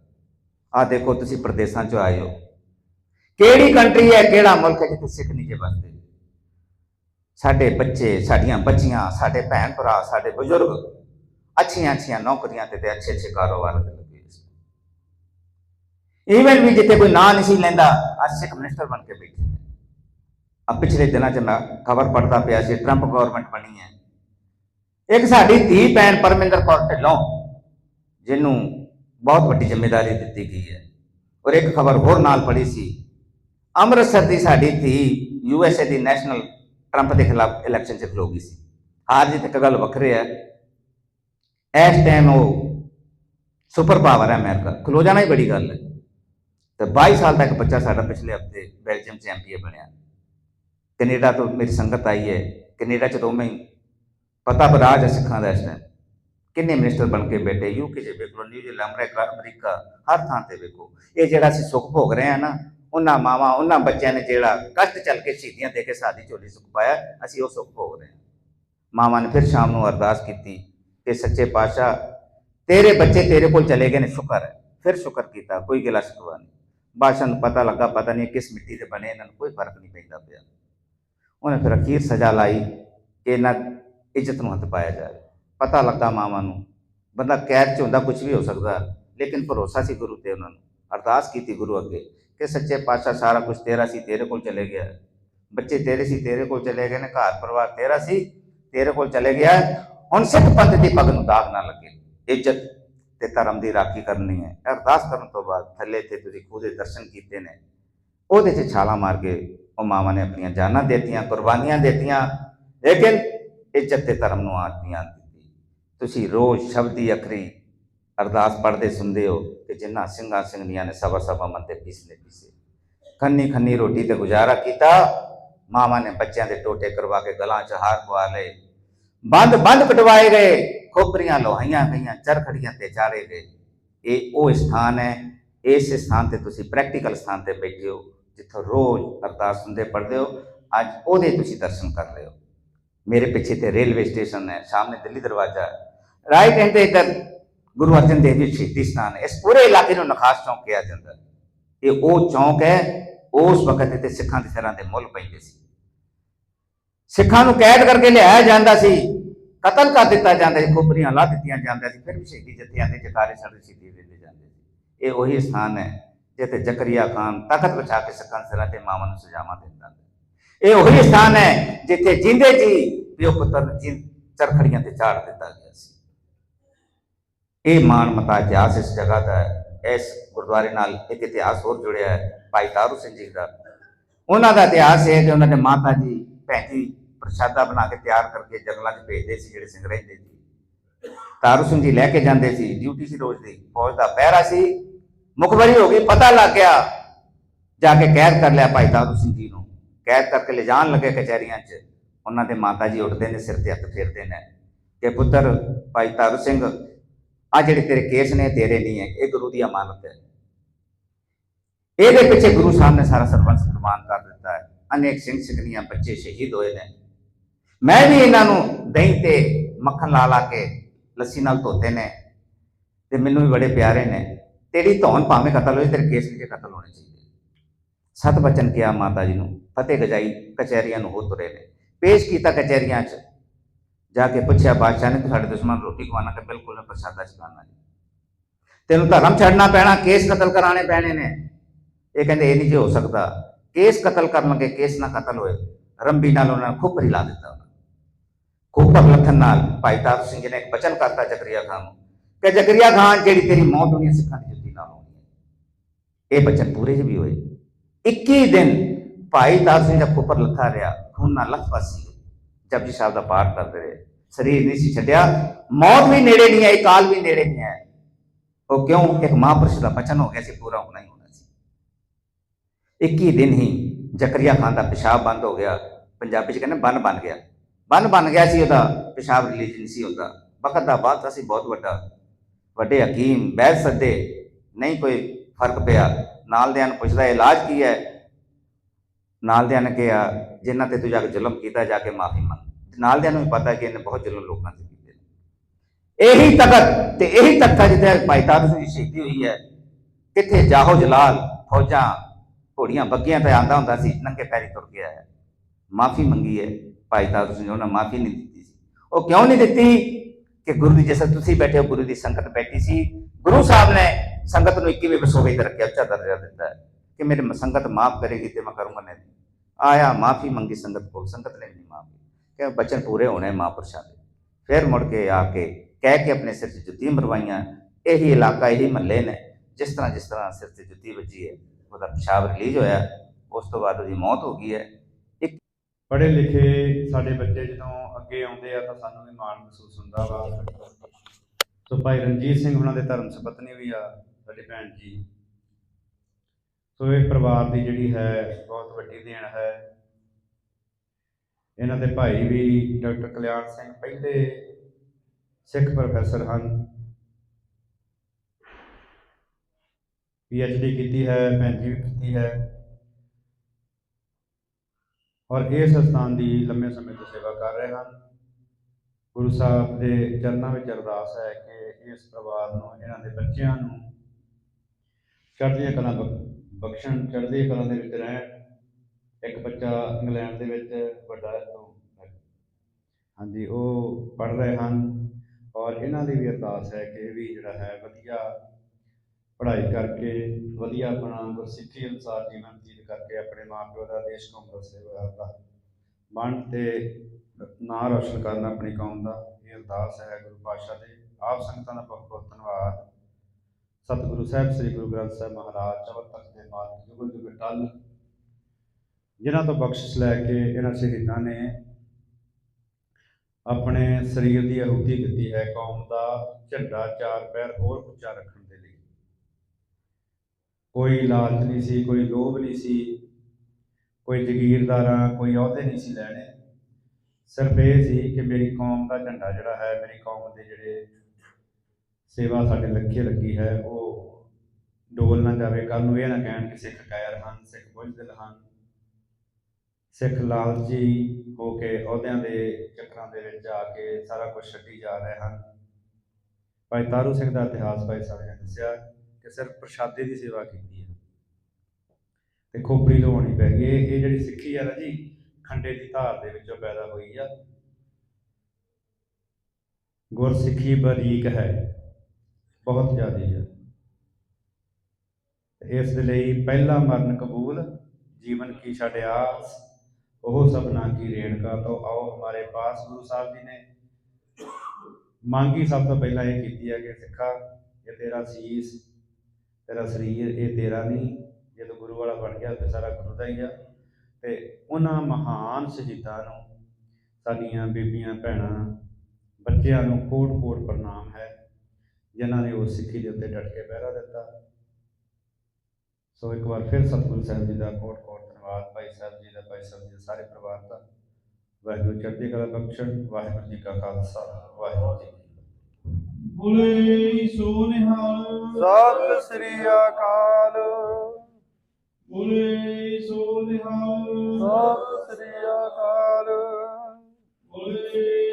ਆ ਦੇਖੋ, ਤੁਸੀਂ ਪ੍ਰਦੇਸ਼ਾਂ ਚੋਂ ਆਏ ਹੋ। ਕਿਹੜੀ ਕੰਟਰੀ ਹੈ, ਕਿਹੜਾ ਮੁਲਕ ਹੈ ਜਿੱਥੇ ਸਿੱਖ ਨਹੀਂ ਜੇ ਬਸਦੇ ਸਾਡੇ ਬੱਚੇ, ਸਾਡੀਆਂ ਬੱਚੀਆਂ, ਸਾਡੇ ਭੈਣ ਭਰਾ, ਸਾਡੇ ਬਜ਼ੁਰਗ ਅੱਛੀਆਂ ਅੱਛੀਆਂ ਨੌਕਰੀਆਂ ਤੇ ਤੇ ਅੱਛੇ ਅੱਛੇ ਕਾਰੋਬਾਰ ਤੇ ਲੱਗੇ ਈਵਨ ਵੀ ਜਿੱਥੇ ਕੋਈ ਨਾਂ ਨਹੀਂ ਸੀ ਲੈਂਦਾ ਅੱਜ ਸਿੱਖ ਮਿਨਿਸਟਰ ਬਣ ਕੇ ਬੈਠੇ ਆ ਪਿਛਲੇ ਦਿਨਾਂ 'ਚ ਮੈਂ ਖਬਰ ਪੜਦਾ ਪਿਆ ਸੀ ਟਰੰਪ ਗਵਰਨਮੈਂਟ ਬਣੀ ਹੈ। ਇੱਕ ਸਾਡੀ ਧੀ ਭੈਣ ਪਰਮਿੰਦਰ ਕੌਰ ਢਿੱਲੋਂ, ਜਿਹਨੂੰ ਬਹੁਤ ਵੱਡੀ ਜ਼ਿੰਮੇਵਾਰੀ ਦਿੱਤੀ ਗਈ ਹੈ। ਔਰ ਇੱਕ ਖਬਰ ਹੋਰ ਨਾਲ ਪੜੀ ਸੀ, ਅੰਮ੍ਰਿਤਸਰ ਦੀ ਸਾਡੀ ਧੀ ਯੂ ਐਸ ਏ ਦੀ ਨੈਸ਼ਨਲ ਟਰੰਪ ਦੇ ਖਿਲਾਫ ਇਲੈਕਸ਼ਨ 'ਚ ਖਲੋ ਗਈ ਸੀ। ਹਾਰ ਜਿੱਤ ਇੱਕ ਗੱਲ ਵੱਖਰੇ ਹੈ। ਇਸ ਟਾਈਮ ਉਹ ਸੁਪਰ ਪਾਵਰ ਹੈ ਅਮਰੀਕਾ। ਖਲੋ ਜਾਣਾ ਹੀ ਬੜੀ ਗੱਲ ਹੈ। ਤੇ 22 ਸਾਲ ਦਾ ਬੱਚਾ ਸਾਡਾ ਪਿਛਲੇ ਹਫ਼ਤੇ ਬੈਲਜੀਅਮ 'ਚ ਬਣਿਆ। ਕੈਨੇਡਾ ਤੋਂ ਮੇਰੀ ਸੰਗਤ ਆਈ ਹੈ। ਕੈਨੇਡਾ 'ਚ ਦੋਵੇਂ ਹੀ ਪਤਾ ਬਰਾਜ ਹੈ ਸਿੱਖਾਂ ਦਾ ਇਸ ਟਾਈਮ ਕਿੰਨੇ ਮਿਨਿਸਟਰ ਬਣ ਕੇ ਬੈਠੇ? ਯੂਕੇ 'ਚ ਵੇਖੋ ਨਿਊਜ਼ੀਲੈਂਡ ਅਮਰੀਕਾ ਅਮਰੀਕਾ, ਹਰ ਥਾਂ ਤੇ ਵੇਖੋ। ਇਹ ਜਿਹੜਾ ਅਸੀਂ ਸੁੱਖ ਭੋਗ ਰਹੇ ਹਾਂ ਨਾ ਉਹਨਾਂ ਮਾਵਾਂ, ਉਹਨਾਂ ਬੱਚਿਆਂ ਨੇ ਜਿਹੜਾ ਕਸ਼ਟ ਚੱਲ ਕੇ ਸ਼ਹੀਦੀਆਂ ਦੇ ਕੇ ਸਾਡੀ ਝੋਲੀ ਸੁੱਖ ਪਾਇਆ, ਅਸੀਂ ਉਹ ਸੁੱਖ ਭੋਗ ਹਾਂ। ਮਾਵਾਂ ਨੇ ਫਿਰ ਸ਼ਾਮ ਨੂੰ ਅਰਦਾਸ ਕੀਤੀ ਕਿ ਸੱਚੇ ਪਾਤਸ਼ਾਹ, ਤੇਰੇ ਬੱਚੇ ਤੇਰੇ ਕੋਲ ਚਲੇ ਗਏ ਨੇ, ਸ਼ੁਕਰ ਹੈ। ਫਿਰ ਸ਼ੁਕਰ ਕੀਤਾ, ਕੋਈ ਗਿਲਾ ਸ਼ਿਕਵਾ ਨਹੀਂ। ਬਾਦਸ਼ਾਹ ਨੂੰ ਪਤਾ ਲੱਗਾ, ਪਤਾ ਨਹੀਂ ਕਿਸ ਮਿੱਟੀ ਦੇ ਬਣੇ, ਇਹਨਾਂ ਨੂੰ ਕੋਈ ਫ਼ਰਕ ਨਹੀਂ ਪੈਂਦਾ ਪਿਆ। ਉਹਨੇ ਫਿਰ ਅਖੀਰ ਸਜ਼ਾ ਲਾਈ ਕਿ ਇਹਨਾਂ ਇੱਜ਼ਤ ਨੂੰ ਹੱਥ ਪਾਇਆ ਜਾਵੇ। ਪਤਾ ਲੱਗਾ ਮਾਵਾਂ ਨੂੰ, ਬੰਦਾ ਕੈਦ 'ਚ ਹੁੰਦਾ ਕੁਝ ਵੀ ਹੋ ਸਕਦਾ, ਲੇਕਿਨ ਭਰੋਸਾ ਸੀ ਗੁਰੂ ਤੇ ਉਹਨਾਂ ਨੂੰ। ਅਰਦਾਸ ਕੀਤੀ ਗੁਰੂ ਅੱਗੇ ਕਿ ਸੱਚੇ ਪਾਤਸ਼ਾਹ ਸਾਰਾ ਕੁਝ ਤੇਰਾ ਸੀ, ਤੇਰੇ ਕੋਲ ਚਲੇ ਗਿਆ। ਬੱਚੇ ਤੇਰੇ ਸੀ, ਤੇਰੇ ਕੋਲ ਚਲੇ ਗਏ ਨੇ, ਘਰ ਪਰਿਵਾਰ ਤੇਰਾ ਸੀ, ਤੇਰੇ ਕੋਲ ਚਲੇ ਗਿਆ। ਹੁਣ ਸਿੱਖ ਪੰਥ ਦੀ ਪੱਗ ਨੂੰ ਦਾਗ ਨਾ ਲੱਗੇ। ਇੱਜ਼ਤ ਤੇ ਧਰਮ ਦੀ ਰਾਖੀ ਕਰਨੀ ਹੈ। ਅਰਦਾਸ ਕਰਨ ਤੋਂ ਬਾਅਦ ਥੱਲੇ ਤੇ ਤੁਸੀਂ ਖੁਦ ਦੇ ਦਰਸ਼ਨ ਕੀਤੇ ਨੇ। ਉਹਦੇ 'ਚ ਛਾਲਾ ਮਾਰ ਕੇ ਉਹ ਮਾਵਾਂ ਨੇ ਆਪਣੀਆਂ ਜਾਨਾਂ ਦਿੱਤੀਆਂ, ਕੁਰਬਾਨੀਆਂ ਦਿੱਤੀਆਂ। ਲੇਕਿਨ ਇੱਜ਼ਤ ਤੇ ਧਰਮ ਨੂੰ ਆਤਮੀਆਂ ਦਿੱਤੀ ਤੁਸੀਂ ਰੋਜ਼ ਸ਼ਬਦੀ ਅਖਰੀ ਅਰਦਾਸ ਪੜਦੇ ਸੁਣਦੇ ਹੋ ਕਿ ਜਿੰਨਾ ਸਿੰਘਾਂ ਸਿੰਘਨੀਆਂ ਨੇ ਸਭਾ ਸਭਾ ਮੰਤੇ ਪੀਸਨੇ ਪੀਸੇ ਖੰਨੀ ਖੰਨੀ ਰੋਟੀ ਤੇ ਗੁਜ਼ਾਰਾ ਕੀਤਾ, ਮਾਵਾਂ ਨੇ ਬੱਚਿਆਂ ਦੇ ਟੋਟੇ ਕਰਵਾ ਕੇ ਗਲਾਂ 'ਚ ਹਾਰ ਪਵਾ ਲਏ। ਬੰਦ ਬੰਦ ਕਟਵਾਏ ਗਏ, ਖੋਪਰੀਆਂ ਲੋਹਾਈਆਂ ਗਈਆਂ, ਚਰਖੜੀਆਂ ਤੇ ਚਾੜੇ ਗਏ। ਇਹ ਉਹ ਸਥਾਨ ਹੈ, ਇਸ ਸਥਾਨ ਤੇ ਤੁਸੀਂ ਪ੍ਰੈਕਟੀਕਲ ਸਥਾਨ ਤੇ ਬੈਠੇ ਹੋ, ਜਿੱਥੋਂ ਰੋਜ਼ ਅਰਦਾਸ ਸੁਣਦੇ ਪੜ੍ਹਦੇ ਹੋ, ਅੱਜ ਉਹਦੇ ਤੁਸੀਂ ਦਰਸ਼ਨ ਕਰ ਰਹੇ ਹੋ। ਮੇਰੇ ਪਿੱਛੇ ਤੇ ਰੇਲਵੇ ਸਟੇਸ਼ਨ ਹੈ, ਸਾਹਮਣੇ ਦਿੱਲੀ ਦਰਵਾਜ਼ਾ ਹੈ। ਰਾਈਟ ਹੈਂਡ ਤੇ ਇੱਧਰ ਗੁਰੂ ਅਰਜਨ ਦੇਵ ਜੀ ਸ਼ਹੀਦੀ ਸਥਾਨ ਹੈ। ਇਸ ਪੂਰੇ ਇਲਾਕੇ ਨੂੰ ਨਖਾਸ ਚੌਂਕ ਕਿਹਾ ਜਾਂਦਾ ਇਹ ਉਹ ਚੌਂਕ ਹੈ, ਉਸ ਵਕਤ ਇੱਥੇ ਸਿੱਖਾਂ ਦੇ ਸਿਰਾਂ ਤੇ ਮੁੱਲ ਪੈਂਦੇ ਸੀ। ਸਿੱਖਾਂ ਨੂੰ ਕੈਦ ਕਰਕੇ ਲਿਆਇਆ ਜਾਂਦਾ ਸੀ, ਕਤਲ ਕਰ ਦਿੱਤਾ ਜਾਂਦਾ ਸੀ, ਖੋਪਰੀਆਂ ਲਾ ਦਿੱਤੀਆਂ ਜਾਂਦੀਆਂ ਸੀ, ਫਿਰ ਵੀ ਸ਼ਹੀਦੀ ਜਥਿਆਂ ਦੇ ਜਕਾਰੇ ਸਾਡੇ ਸ਼ਹੀਦੀ ਦਿੰਦੇ ਜਾਂਦੇ ਸੀ। ਇਹ ਉਹੀ ਸਥਾਨ ਹੈ ਜਿੱਥੇ ਜ਼ਕਰੀਆ ਖਾਨ ਤਖਤ ਵਿਛਾ ਕੇ ਸਿੱਖਾਂ ਦੇ ਸਿਰਾਂ ਤੇ ਮਾਵਾਂ ਨੂੰ ਸਜ਼ਾਵਾਂ ਦਿੰਦਾ ਇਹ ਉਹੀ ਸਥਾਨ ਹੈ ਜਿੱਥੇ ਜਿੰਦੇ ਜੀ ਪਿਓ ਪੁੱਤਰ ਚਰਖੜੀਆਂ ਤੇ ਚਾੜ ਦਿੱਤਾ ਇਹ ਮਾਣ ਮਤਾ ਇਤਿਹਾਸ ਇਸ ਜਗ੍ਹਾ ਦਾ ਹੈ, ਇਸ ਗੁਰਦੁਆਰੇ ਨਾਲ ਇੱਕ ਇਤਿਹਾਸ ਹੋਰ ਜੁੜਿਆ ਹੈ, ਭਾਈ ਤਾਰੂ ਸਿੰਘ ਜੀ ਦਾ। ਉਹਨਾਂ ਦਾ ਇਤਿਹਾਸ ਹੈ ਕਿ ਉਹਨਾਂ ਦੇ ਮਾਤਾ ਜੀ, ਭੈਣ ਜੀ ਪ੍ਰਸ਼ਾਦਾ ਬਣਾ ਕੇ ਤਿਆਰ ਕਰਕੇ ਜੰਗਲਾਂ 'ਚ ਭੇਜਦੇ ਸੀ, ਜਿਹੜੇ ਸਿੰਘ ਰਹਿੰਦੇ ਸੀ। ਤਾਰੂ ਸਿੰਘ ਜੀ ਲੈ ਕੇ ਜਾਂਦੇ ਸੀ, ਡਿਊਟੀ ਸੀ ਰੋਜ਼ ਦੀ, ਫੌਜ ਦਾ ਪਹਿਰਾ ਸੀ, ਮੁਖਬਰੀ ਹੋ ਗਈ, ਪਤਾ ਲੱਗ ਗਿਆ। ਜਾ ਕੇ ਕੈਦ ਕਰ ਲਿਆ ਭਾਈ ਤਾਰੂ ਸਿੰਘ ਜੀ ਨੂੰ। ਕੈਦ ਕਰਕੇ ਲਿਜਾਣ ਲੱਗੇ ਕਚਹਿਰੀਆਂ 'ਚ। ਉਹਨਾਂ ਦੇ ਮਾਤਾ ਜੀ ਉੱਠਦੇ ਨੇ, ਸਿਰ ਤੇ ਹੱਥ ਫੇਰਦੇ ਨੇ। ਕਿ ਪੁੱਤਰ, ਭਾਈ ਤਾਰੂ ਸਿੰਘ ਆ ਜਿਹੜੇ ਤੇਰੇ ਕੇਸ ਨੇ, ਤੇਰੇ ਨਹੀਂ ਹੈ ਇਹ ਗੁਰੂ ਦੀ ਅਮਾਨਤ ਹੈ। ਇਹਦੇ ਪਿੱਛੇ ਗੁਰੂ ਸਾਹਿਬ ਨੇ ਸਾਰਾ ਸਰਬੰਸ ਕੁਰਬਾਨ ਕਰ ਦਿੱਤਾ ਹੈ। ਅਨੇਕ ਸਿੰਘ ਸਿੰਘਣੀਆਂ ਬੱਚੇ ਸ਼ਹੀਦ ਹੋਏ ਨੇ। ਮੈਂ ਵੀ ਇਹਨਾਂ ਨੂੰ ਦਹੀਂ ਤੇ ਮੱਖਣ ਲਾ ਲਾ ਕੇ ਲੱਸੀ ਨਾਲ ਧੋਤੇ ਨੇ ਤੇ ਮੈਨੂੰ ਵੀ ਬੜੇ ਪਿਆਰੇ ਨੇ। ਤੇਰੀ ਧੌਣ ਭਾਵੇਂ ਕਤਲ ਹੋਏ, ਤੇਰੇ ਕੇਸ ਨਹੀਂ ਕਤਲ ਹੋਣੇ ਚਾਹੀਦੇ। ਸਤ ਬਚਨ ਕਿਹਾ ਮਾਤਾ ਜੀ ਨੂੰ। ਫਤਿਹ ਗਜਾਈ ਕਚਹਿਰੀਆਂ ਨੂੰ ਹੋ ਤੁਰੇ ਨੇ। ਪੇਸ਼ ਕੀਤਾ ਕਚਹਿਰੀਆਂ 'ਚ ਜਾ ਕੇ ਪੁੱਛਿਆ, ਬਾਦਸ਼ਾਹ ਨੇ ਤੂੰ ਸਾਡੇ ਦੁਸ਼ਮਣ ਰੋਟੀ ਖਵਾਉਣਾ ਕਿ ਬਿਲਕੁਲ ਨਾ ਪ੍ਰਸ਼ਾਦਾ ਛਕਾਉਣਾ ਜੀ। ਤੈਨੂੰ ਧਰਮ ਛੱਡਣਾ ਪੈਣਾ, ਕੇਸ ਕਤਲ ਕਰਾਣੇ ਪੈਣੇ ਨੇ। ਇਹ ਕਹਿੰਦੇ, ਇਹ ਨਹੀਂ ਜੇ ਹੋ ਸਕਦਾ। ਕੇਸ ਕਤਲ ਕਰਨ ਲੱਗੇ ਕੇਸ ਨਾ ਕਤਲ ਹੋਏ। ਰੰਬੀ ਨਾਲ ਉਹਨਾਂ ਨੇ ਖੁੱਪਰ ਹਿਲਾ ਦਿੱਤਾ ਉਹਨਾਂ ਖੁੱਪਰ ਲੱਥਣ ਨਾਲ ਭਾਈ ਤਾਪ ਸਿੰਘ ਜੀ ਨੇ ਇੱਕ ਬਚਨ ਕਰਤਾ ਜ਼ਕਰੀਆ ਖਾਨ ਨੂੰ ਕਿ ਜ਼ਕਰੀਆ ਖਾਨ, ਜਿਹੜੀ ਤੇਰੀ ਮੌਤ ਹੋਣੀ ਸਿੱਖਾਂ ਦੀ ਜੁੱਤੀ ਨਾਲ ਹੋਣੀ ਹੈ। ਇਹ ਬਚਨ ਪੂਰੇ ਚ ਵੀ ਹੋਏ। 21 ਦਿਨ ਭਾਈ ਤਾਰੂ ਸਿੰਘ ਦਾ ਖੁੱਪਰ ਲੱਥਾ ਰਿਹਾ, ਖੂਨ ਨਾਲ ਲੱਥ ਲਖਵਾਸੀ ਜਪਜੀ ਸਾਹਿਬ ਦਾ ਪਾਠ ਕਰਦੇ ਰਹੇ। ਸਰੀਰ ਨਹੀਂ ਸੀ ਛੱਡਿਆ। ਮੌਤ ਵੀ ਨੇੜੇ ਨਹੀਂ ਆਈ, ਕਾਲ ਵੀ ਨੇੜੇ ਨਹੀਂ ਆਇਆ ਉਹ ਕਿਉਂ? ਇੱਕ ਮਹਾਂਪੁਰਸ਼ ਦਾ ਬਚਨ ਹੋ ਗਿਆ ਸੀ, ਪੂਰਾ ਹੋਣਾ ਹੀ ਹੋਣਾ ਸੀ। 21 ਦਿਨ ਹੀ ਜ਼ਕਰੀਆ ਖਾਨ ਦਾ ਪਿਸ਼ਾਬ ਬੰਦ ਹੋ ਗਿਆ। ਪੰਜਾਬੀ ਚ ਕਹਿੰਦੇ ਬੰਨ ਬਣ ਗਿਆ। ਬੰਨ ਬਣ ਗਿਆ ਸੀ ਉਹਦਾ, ਪਿਸ਼ਾਬ ਰਿਲੀਜ਼ ਨਹੀਂ ਸੀ ਹੁੰਦਾ। ਵਕਤ ਦਾ ਬਾਤ ਸੀ ਬਹੁਤ ਵੱਡਾ, ਵੱਡੇ ਹਕੀਮ ਬੈਦ ਸੱਦੇ, ਨਹੀਂ ਕੋਈ ਫ਼ਰਕ ਪਿਆ। ਨਾਲ ਦਿਆਂ ਨੂੰ ਪੁੱਛਦਾ ਇਲਾਜ ਕੀ ਹੈ? ਨਾਲ ਦਿਆਂ ਨੇ ਕਿਹਾ ਜਿਨ੍ਹਾਂ ਤੇ ਤੂੰ ਜਾ ਕੇ ਜ਼ੁਲਮ ਕੀਤਾ, ਜਾ ਕੇ ਮਾਫੀ ਮੰਗ। ਨਾਲ ਦਿਆਂ ਨੂੰ ਵੀ ਪਤਾ ਕਿ ਇਹਨੇ ਬਹੁਤ ਜ਼ੁਲਮ ਲੋਕਾਂ ਤੇ ਕੀਤੇ ਨੇ। ਇਹੀ ਤਖਤ ਤੇ ਇਹੀ ਤਖਤ ਜਿੱਥੇ ਭਾਈ ਤਾਰੂ ਸਿੰਘ ਸ਼ਹੀਦੀ ਹੋਈ ਹੈ, ਕਿੱਥੇ ਜਾਹੋ ਜਲਾਲ ਫੌਜਾਂ ਘੋੜੀਆਂ ਬੱਗੀਆਂ ਤੇ ਆਂਦਾ ਹੁੰਦਾ ਸੀ, ਨੰਗੇ ਪੈਰੀ ਤੁਰ ਗਿਆ ਹੈ ਮਾਫੀ ਮੰਗੀ ਹੈ, ਭਾਈ ਤਾਰੂ ਸਿੰਘ ਜੀ ਉਹਨਾਂ ਮਾਫੀ ਨਹੀਂ ਦਿੱਤੀ ਸੀ। ਉਹ ਕਿਉਂ ਨਹੀਂ ਦਿੱਤੀ? ਕਿ ਗੁਰੂ ਦੀ ਜਿਸ ਤੁਸੀਂ ਬੈਠੇ ਹੋ, ਗੁਰੂ ਦੀ ਸੰਗਤ ਬੈਠੀ ਸੀ। ਗੁਰੂ ਸਾਹਿਬ ਨੇ ਸੰਗਤ ਨੂੰ 21ਵੇਂ ਵਿਸੋਵੇ ਤੇ ਰੱਖਿਆ, ਉੱਚਾ ਦਰਜਾ ਦਿੱਤਾ ਹੈ। ਕਿ ਮੇਰੇ ਸੰਗਤ ਮਾਫ ਕਰੇਗੀ ਤੇ ਮੈਂ ਕਰੂੰਗਾ ਨਹੀਂ। ਆਇਆ, ਮਾਫੀ ਮੰਗੀ, ਸੰਗਤ ਕੋਲ, ਸੰਗਤ ਨੇ ਨਹੀਂ ਮਾਫੀ। ਕਿ ਬਚਨ ਪੂਰੇ ਹੋਣੇ ਮਹਾਂਪੁਰਸ਼ਾਂ ਦੇ। ਫਿਰ ਮੁੜ ਕੇ ਆ ਕੇ ਕਹਿ ਕੇ ਆਪਣੇ ਸਿਰ 'ਚ ਜੁੱਤੀ ਮਰਵਾਈਆਂ। ਇਹੀ ਇਲਾਕਾ, ਇਹੀ ਮਹੱਲੇ ਜਿਸ ਤਰ੍ਹਾਂ ਜਿਸ ਤਰ੍ਹਾਂ ਸਿਰ 'ਤੇ ਜੁੱਤੀ ਵੱਜੀ ਹੈ, ਉਹਦਾ ਪਿਸ਼ਾਬ ਰਿਲੀਜ਼ ਹੋਇਆ। ਉਸ ਤੋਂ ਬਾਅਦ ਉਹਦੀ ਮੌਤ ਹੋ ਗਈ ਹੈ। ਇੱਕ ਪੜ੍ਹੇ ਲਿਖੇ ਸਾਡੇ ਬੱਚੇ ਜਦੋਂ ਅੱਗੇ ਆਉਂਦੇ ਆ ਤਾਂ ਸਾਨੂੰ ਵੀ ਮਾਣ ਮਹਿਸੂਸ ਹੁੰਦਾ ਵਾ। ਸੋ ਭਾਈ ਰਣਜੀਤ ਸਿੰਘ ਉਹਨਾਂ ਦੇ ਧਰਮ ਸੁਪਤਨੀ ਵੀ ਆ, ਸਾਡੇ ਭੈਣ ਜੀ। ਸੋ ਇਹ ਪਰਿਵਾਰ ਦੀ ਜਿਹੜੀ ਹੈ, ਬਹੁਤ ਵੱਡੀ ਦੇਣ ਹੈ। ਇਹਨਾਂ ਦੇ ਭਾਈ ਵੀ ਡਾਕਟਰ ਕਲਿਆਣ ਸਿੰਘ ਪਹਿਲੇ ਸਿੱਖ ਪ੍ਰੋਫੈਸਰ ਹਨ। ਡੀ ਕੀਤੀ ਹੈ ਭੈਣ ਜੀ ਵੀ ਕੀਤੀ ਹੈ। ਔਰ ਇਸ ਸਥਾਨ ਦੀ ਲੰਮੇ ਸਮੇਂ ਤੋਂ ਸੇਵਾ ਕਰ ਰਹੇ ਹਨ। ਗੁਰੂ ਸਾਹਿਬ ਦੇ ਚਰਨਾਂ ਵਿੱਚ ਅਰਦਾਸ ਹੈ ਕਿ ਇਸ ਪਰਿਵਾਰ ਨੂੰ, ਇਹਨਾਂ ਦੇ ਬੱਚਿਆਂ ਨੂੰ ਚੜ੍ਹਦੀਆਂ ਕਲਾਂ ਬਖਸ਼ਣ ਚੜ੍ਹਦੀ ਕਲਾ ਦੇ ਵਿੱਚ ਰਹਿਣ, ਇੱਕ ਬੱਚਾ ਇੰਗਲੈਂਡ ਦੇ ਵਿੱਚ ਵੱਡਾ ਤੋਂ ਹਾਂਜੀ, ਉਹ ਪੜ੍ਹ ਰਹੇ ਹਨ ਔਰ ਇਹਨਾਂ ਦੀ ਵੀ ਅਰਦਾਸ ਹੈ ਕਿ ਇਹ ਵੀ ਜਿਹੜਾ ਹੈ ਵਧੀਆ ਪੜ੍ਹਾਈ ਕਰਕੇ, ਵਧੀਆ ਆਪਣਾ ਗੁਰਸਿੱਖੀ ਅਨੁਸਾਰ ਜੀਵਨ ਬਤੀਤ ਕਰਕੇ ਆਪਣੇ ਮਾਪਿਓ ਦਾ ਦੇਸ਼ ਕੌਮ ਦਾ ਸੇਵਾ ਦਾ ਬਣ ਤੇ ਨਾਂ ਰੋਸ਼ਨ ਕਰਨ ਆਪਣੀ ਕੌਮ ਦਾ ਇਹ ਅਰਦਾਸ ਹੈ ਗੁਰੂ ਪਾਤਸ਼ਾਹ ਦੇ। ਆਪ ਸੰਗਤਾਂ ਦਾ ਬਹੁਤ ਬਹੁਤ ਧੰਨਵਾਦ। ਸਤਿਗੁਰੂ ਸਾਹਿਬ, ਸ੍ਰੀ ਗੁਰੂ ਗ੍ਰੰਥ ਸਾਹਿਬ ਮਹਾਰਾਜ ਚਵਰ ਤਖਤ ਦੇ ਮਾਲਕ ਜੁਗਲ ਜੁਗ ਟਲ। ਜਿਨ੍ਹਾਂ ਤੋਂ ਬਖਸ਼ਿਸ਼ ਲੈ ਕੇ ਇਹਨਾਂ ਸ਼ਹੀਦਾਂ ਨੇ ਆਪਣੇ ਸਰੀਰ ਦੀ ਆਹੂਤੀ ਦਿੱਤੀ ਹੈ ਕੌਮ ਦਾ ਝੰਡਾ, ਚਾਰ ਪੈਰ ਹੋਰ ਉੱਚਾ ਰੱਖਣ ਦੇ ਲਈ। ਕੋਈ ਲਾਲਚ ਨਹੀਂ ਸੀ, ਕੋਈ ਲੋਭ ਨਹੀਂ ਸੀ, ਕੋਈ ਜ਼ਗੀਰਦਾਰਾਂ, ਕੋਈ ਅਹੁਦੇ ਨਹੀਂ ਸੀ ਲੈਣੇ। ਸਿਰਫ ਇਹ ਸੀ ਕਿ ਮੇਰੀ ਕੌਮ ਦਾ ਝੰਡਾ ਜਿਹੜਾ ਹੈ, ਮੇਰੀ ਕੌਮ ਦੇ ਜਿਹੜੇ ਸੇਵਾ ਸਾਡੇ ਲੱਖੇ ਲੱਗੀ ਹੈ, ਉਹ ਡੋਲ ਨਾ ਜਾਵੇ। ਕੱਲ ਨੂੰ ਇਹ ਨਾ ਕਹਿਣ ਕਿ ਸਿੱਖ ਕਾਇਰ ਹਨ, ਸਿੱਖ ਬੁਝਦਿਲ ਹਨ। ਸਿੱਖ ਲਾਲਚੀ ਹੋ ਕੇ ਅਹੁਦਿਆਂ ਦੇ ਚੱਕਰਾਂ ਦੇ ਵਿੱਚ ਆ ਕੇ ਸਾਰਾ ਕੁਝ ਛੱਡੀ ਜਾ ਰਹੇ ਹਨ। ਭਾਈ ਤਾਰੂ ਸਿੰਘ ਦਾ ਇਤਿਹਾਸ ਭਾਈ ਸਾਹਿਬ ਨੇ ਦੱਸਿਆ ਕਿ ਸਿਰਫ ਪ੍ਰਸ਼ਾਦੇ ਦੀ ਸੇਵਾ ਕੀਤੀ ਹੈ ਤੇ ਖੋਪੜੀ ਲਵਾਉਣੀ ਪੈ ਗਈ। ਇਹ ਜਿਹੜੀ ਸਿੱਖੀ ਆ ਨਾ ਜੀ, ਖੰਡੇ ਦੀ ਧਾਰ ਦੇ ਵਿੱਚੋਂ ਪੈਦਾ ਹੋਈ ਆ। ਗੁਰਸਿੱਖੀ ਬਰੀਕ ਹੈ। ਬਹੁਤ ਜ਼ਿਆਦਾ ਹੈ। ਇਸ ਲਈ ਪਹਿਲਾ ਮਰਨ ਕਬੂਲ, ਜੀਵਨ ਕੀ ਛੜਿਆ ਉਹ ਸਭਨਾ ਕੀ ਰੇਣਕਾ ਤੋਂ ਆਓ ਹਮਾਰੇ ਪਾਸ, ਗੁਰੂ ਸਾਹਿਬ ਜੀ ਨੇ। ਮੰਗੀ ਸਭ ਤੋਂ ਪਹਿਲਾਂ ਇਹ ਕੀਤੀ ਹੈ ਕਿ ਸਿੱਖਾ, ਇਹ ਤੇਰਾ ਸੀਸ, ਤੇਰਾ ਸਰੀਰ, ਇਹ ਤੇਰਾ ਨਹੀਂ। ਜਦੋਂ ਗੁਰੂ ਵਾਲਾ ਬਣ ਗਿਆ ਤੇ ਸਾਰਾ ਗੁਰੂ ਦਾ ਹੀ ਆ। ਤੇ ਉਹਨਾਂ ਮਹਾਨ ਸ਼ਹੀਦਾਂ ਨੂੰ, ਸਾਡੀਆਂ ਬੀਬੀਆਂ, ਭੈਣਾਂ, ਬੱਚਿਆਂ ਨੂੰ ਕੋਟ ਕੋਟ ਪ੍ਰਣਾਮ ਹੈ। ਜਿਨ੍ਹਾਂ ਨੇ ਉਸ ਸਿੱਖੀ ਦੇ ਉੱਤੇ ਡਟ ਕੇ ਪਹਿਰਾ ਦਿੱਤਾ। ਸੋ ਇੱਕ ਵਾਰ ਫਿਰ ਸਤਿਗੁਰੂ ਸਾਹਿਬ ਜੀ ਦਾ ਕੋਟ ਕੋਟ ਧੰਨਵਾਦ। ਭਾਈ ਸਾਹਿਬ ਜੀ ਦਾ ਭਾਈ ਸਾਹਿਬ ਜੀ ਦੇ ਸਾਰੇ ਪਰਿਵਾਰ ਦਾ। ਵਾਹਿਗੁਰੂ ਚੜ੍ਹਦੀ ਕਲਾ ਬਖਸ਼ਣ ਵਾਹਿਗੁਰੂ ਜੀ ਕਾ ਖਾਲਸਾ ਵਾਹਿਗੁਰੂ ਜੀ ਬੋਲੇ ਸੋ ਨਿਹਾਲ। ਸਤਿ ਸ੍ਰੀ ਅਕਾਲ। ਬੋਲੇ ਸੋ ਨਿਹਾਲ। ਸਤਿ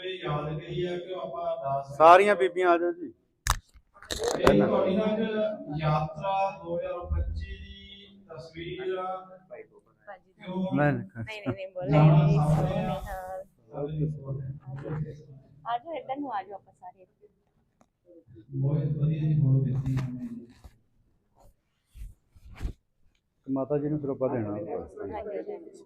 ਕਿਉਂਕਿ ਇਹ ਯਾਦ ਕਰੀ ਹੈ ਕਿ ਆਪਾਂ ਅਰਦਾਸ ਸਾਰੀਆਂ ਬੀਬੀਆਂ ਆ ਜਾਓ ਜੀ। ਇਹ ਤੁਹਾਡੀ ਨਾ ਇੱਕ ਯਾਤਰਾ 2025 ਦੀ ਤਸਵੀਰ ਆ। ਕਿਉਂ ਮੈਂ ਨਹੀਂ ਨਹੀਂ ਨਹੀਂ ਬੋਲੇ ਨਹੀਂ ਆ। ਹਾਂ। ਬਹੁਤ ਆਜੋ ਇੱਧਰ ਨੂੰ ਆਜੋ ਆਪਾਂ ਸਾਰੇ। ਵਧੀਆ ਜੀ ਬਹੁਤ ਬੇਤੀ ਮਾਤਾ ਜੀ ਨੂੰ ਫਿਰ ਆਪਾਂ ਦੇਣਾ। ਹਾਂਜੀ ਹਾਂਜੀ।